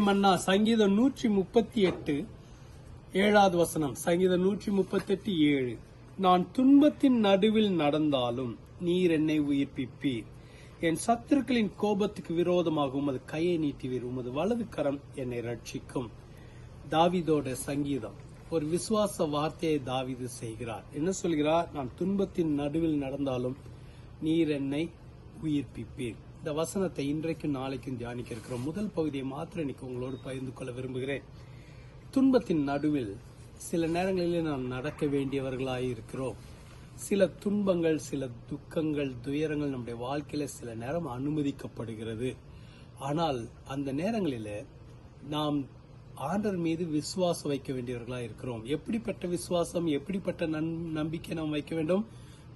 மன்னா சங்கீதம் நூற்றி முப்பத்தி எட்டு ஏழாவது வசனம் சங்கீதம் நூற்றி முப்பத்தி எட்டு ஏழு. நான் துன்பத்தின் நடுவில் நடந்தாலும் நீர் என்னை உயிர்ப்பிப்பீர். என் சத்துருக்களின் கோபத்துக்கு விரோதமாக உமது கையை நீட்டுவீர். உமது வலது கரம் என்னை ரட்சிக்கும். தாவிதோட சங்கீதம். ஒரு விசுவாச வார்த்தையை தாவிது செய்கிறார். என்ன சொல்கிறார்? நான் துன்பத்தின் நடுவில் நடந்தாலும் நீர் என்னை உயிர்ப்பிப்பீர். இந்த வசனத்தை இன்றைக்கும் நாளைக்கும் தியானிக்க இருக்கிறோம் முதல் பகுதியை மாத்திரம் இன்னைக்கு உங்களோடு பகிர்ந்து கொள்ள விரும்புகிறேன். துன்பத்தின் நடுவில் சில நேரங்களிலே நாம் நடக்க வேண்டியவர்களாக இருக்கிறோம். சில துன்பங்கள் சில துக்கங்கள் துயரங்கள் நம்முடைய வாழ்க்கையில சில நேரம் அனுமதிக்கப்படுகிறது. ஆனால் அந்த நேரங்களில் நாம் ஆண்டர் மீது விசுவாசம் வைக்க வேண்டியவர்களாக இருக்கிறோம். எப்படிப்பட்ட விசுவாசம் எப்படிப்பட்ட நன்- நம்பிக்கை நாம் வைக்க வேண்டும்?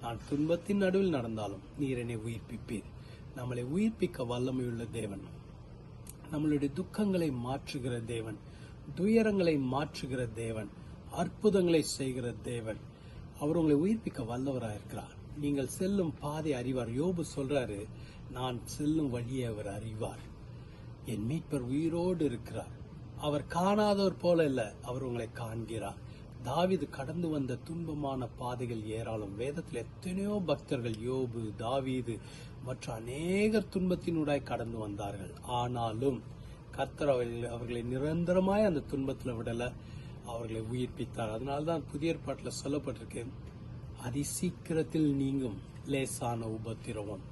நான் துன்பத்தின் நடுவில் நடந்தாலும் நீர் என்னை நம்மளை உயிர்ப்பிக்க வல்லமையுள்ள தேவன். நம்மளுடைய துக்கங்களை மாற்றுகிற தேவன். துயரங்களை மாற்றுகிற தேவன். அற்புதங்களை செய்கிற தேவன். அவர் உங்களை உயிர்ப்பிக்க வல்லவராக இருக்கிறார். நீங்கள் செல்லும் பாதை அறிவார். யோபு சொல்றாரு நான் செல்லும் வழியை அவர் அறிவார். என் மீட்பர் உயிரோடு இருக்கிறார். அவர் காணாதவர் போல இல்ல. அவர் உங்களை காண்கிறார். தாவிது கடந்து வந்த துன்பமான பாதைகள் ஏராளம். வேதத்தில் எத்தனையோ பக்தர்கள் யோபு தாவீது மற்ற அநேகர் துன்பத்தினூடாய் கடந்து வந்தார்கள். ஆனாலும் கர்த்தர் அவர்கள் அவர்களை நிரந்தரமாய் அந்த துன்பத்தில் விடல. அவர்களை உயிர்ப்பித்தார். அதனால்தான் புதிய ஏற்பாட்டில் சொல்லப்பட்டிருக்கு அதி சீக்கிரத்தில் நீங்கும் லேசான உபத்திரவம்.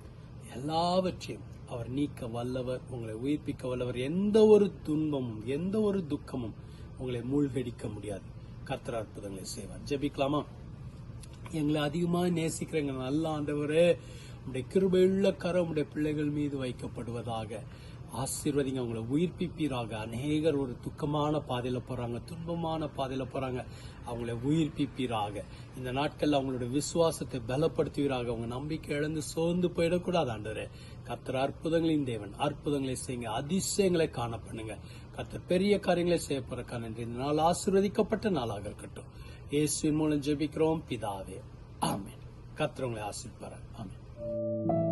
எல்லாவற்றையும் அவர் நீக்க வல்லவர் உங்களை உயிர்ப்பிக்க வல்லவர். எந்த ஒரு துன்பமும் எந்த ஒரு துக்கமும் உங்களை மூழ்கடிக்க முடியாது. கர்த்தர் அற்புதங்களை செய்வார். ஜெபிக்கலாமா? எங்களை அதிகமா நேசிக்கிறேங்க. நல்ல ஆண்டவரே உடைய கிருபையுள்ள கரம் உடைய பிள்ளைகள் மீது வைக்கப்படுவதாக ஆசீர்வதிங்க. அவங்களை உயிர்ப்பிப்பீராக. அநேகர் ஒரு துக்கமான பாதையில போறாங்க துன்பமான பாதையில போறாங்க. அவங்களை உயிர்ப்பிப்பீராக. இந்த நாட்கள் அவங்களுடைய விசுவாசத்தை பலப்படுத்துவீராக. அவங்க நம்பிக்கை இழந்து சோர்ந்து போயிடக்கூடாது ஆண்டவர். கர்த்தர் அற்புதங்களின் தேவன். அற்புதங்களை செய்யுங்க. அதிசயங்களை காண பண்ணுங்க. கத்த பெரிய காரியங்களை செய்ய போறக்கா நன்றி இந்த நாள் ஆசீர்வதிக்கப்பட்ட நாளாக இருக்கட்டும். இயேசுவின் மூலம் ஜெபிக்கிறோம். பிதாவே ஆமேன். கர்த்தர் உங்களை ஆமேன்.